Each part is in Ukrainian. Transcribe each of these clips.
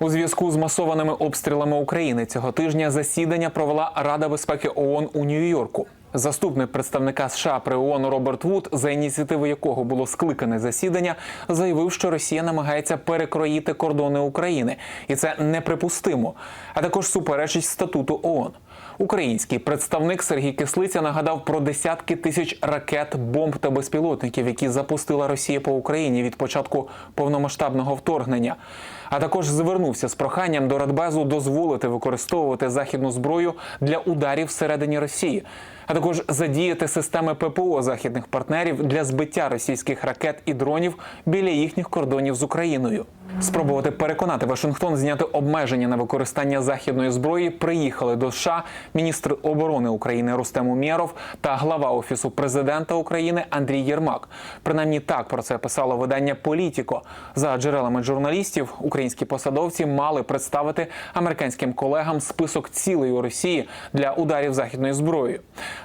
У зв'язку з масованими обстрілами України цього тижня засідання провела Рада безпеки ООН у Нью-Йорку. Заступник представника США при ООН Роберт Вуд, за ініціативи якого було скликане засідання, заявив, що Росія намагається перекроїти кордони України, і це неприпустимо, а також суперечить статуту ООН. Український представник Сергій Кислиця нагадав про десятки тисяч ракет, бомб та безпілотників, які запустила Росія по Україні від початку повномасштабного вторгнення. А також звернувся з проханням до Радбезу дозволити використовувати західну зброю для ударів всередині Росії, а також задіяти системи ППО західних партнерів для збиття російських ракет і дронів біля їхніх кордонів з Україною. Спробувати переконати Вашингтон зняти обмеження на використання західної зброї приїхали до США міністр оборони України Рустем Умєров та глава офісу президента України Андрій Єрмак. Принаймні так про це писало видання Політіко. За джерелами журналістів, українські посадовці мали представити американським колегам список цілей у Росії для ударів західною зброєю.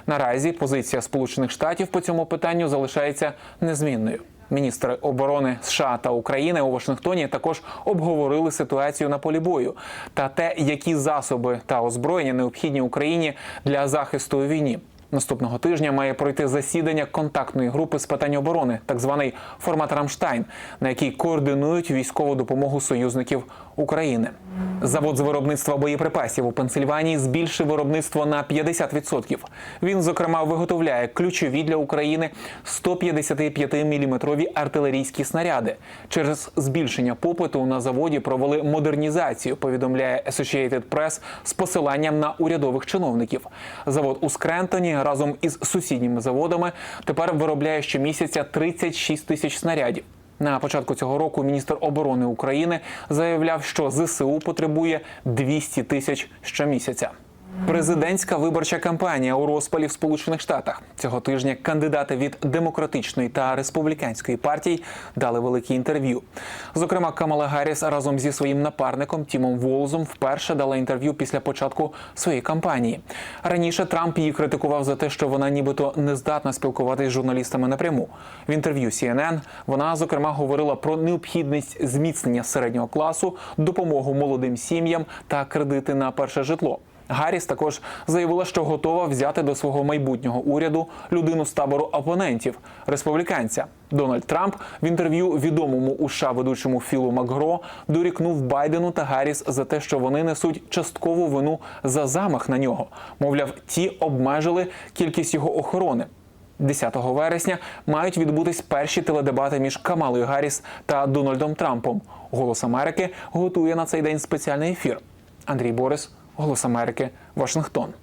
Наразі позиція Сполучених Штатів по цьому питанню залишається незмінною. Міністри оборони США та України у Вашингтоні також обговорили ситуацію на полі бою та те, які засоби та озброєння необхідні Україні для захисту у війні. Наступного тижня має пройти засідання контактної групи з питань оборони, так званий формат Рамштайн, на який координують військову допомогу союзників України. Завод з виробництва боєприпасів у Пенсильванії збільшив виробництво на 50%. Він, зокрема, виготовляє ключові для України 155-мм артилерійські снаряди. Через збільшення попиту на заводі провели модернізацію. Повідомляє Associated Press з посиланням на урядових чиновників. Завод у Скрентоні разом із сусідніми заводами тепер виробляє щомісяця 36 тисяч снарядів. На початку цього року міністр оборони України заявляв, що ЗСУ потребує 200 тисяч щомісяця. Президентська виборча кампанія у розпалі в Сполучених Штатах цього тижня кандидати від демократичної та республіканської партій дали великі інтерв'ю. Зокрема, Камала Гарріс разом зі своїм напарником Тімом Волзом вперше дала інтерв'ю після початку своєї кампанії. Раніше Трамп її критикував за те, що вона нібито не здатна спілкуватися з журналістами напряму. В інтерв'ю CNN вона зокрема говорила про необхідність зміцнення середнього класу, допомогу молодим сім'ям та кредити на перше житло. Гарріс також заявила, що готова взяти до свого майбутнього уряду людину з табору опонентів республіканця. Дональд Трамп в інтерв'ю відомому у США ведучому Філу Макгро дорікнув Байдену та Гарріс за те, що вони несуть часткову вину за замах на нього. Мовляв, ті обмежили кількість його охорони. 10 вересня мають відбутись перші теледебати між Камалою Гарріс та Дональдом Трампом. Голос Америки готує на цей день спеціальний ефір. Андрій Борис, Голос Америки, Вашингтон.